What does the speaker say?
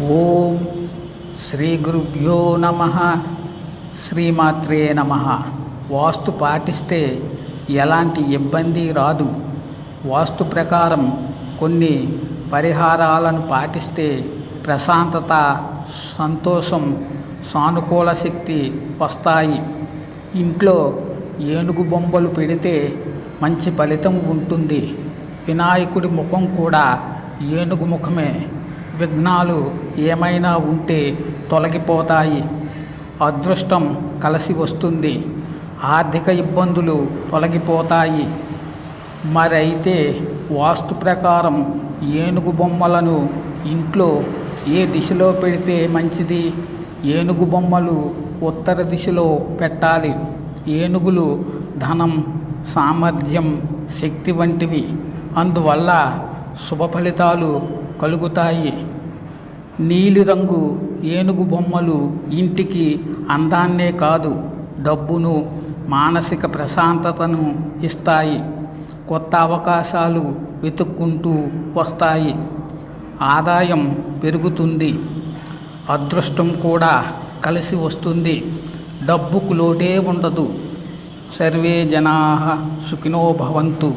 ఓం శ్రీ గురుభ్యో నమ. శ్రీమాత్రే నమ. వాస్తు పాటిస్తే ఎలాంటి ఇబ్బంది రాదు. వాస్తు ప్రకారం కొన్ని పరిహారాలను పాటిస్తే ప్రశాంతత సంతోషం సానుకూల శక్తి వస్తాయి. ఇంట్లో ఏనుగు బొమ్మలు పెడితే మంచి ఫలితం ఉంటుంది. వినాయకుడి ముఖం కూడా ఏనుగు ముఖమే. విఘ్నాలు ఏమైనా ఉంటే తొలగిపోతాయి. అదృష్టం కలిసి వస్తుంది. ఆర్థిక ఇబ్బందులు తొలగిపోతాయి. మరైతే వాస్తు ప్రకారం ఏనుగు బొమ్మలను ఇంట్లో ఏ దిశలో పెడితే మంచిది? ఏనుగు బొమ్మలు ఉత్తర దిశలో పెట్టాలి. ఏనుగులు ధనం సామర్థ్యం శక్తి వంటివి. అందువల్ల శుభ ఫలితాలు కలుగుతాయి. నీలిరంగు ఏనుగు బొమ్మలు ఇంటికి అందాన్నే కాదు డబ్బును మానసిక ప్రశాంతతను ఇస్తాయి. కొత్త అవకాశాలు వెతుక్కుంటూ వస్తాయి. ఆదాయం పెరుగుతుంది. అదృష్టం కూడా కలిసి వస్తుంది. డబ్బుకు లోటే ఉండదు. సర్వే జనా సుఖినో భవంతు.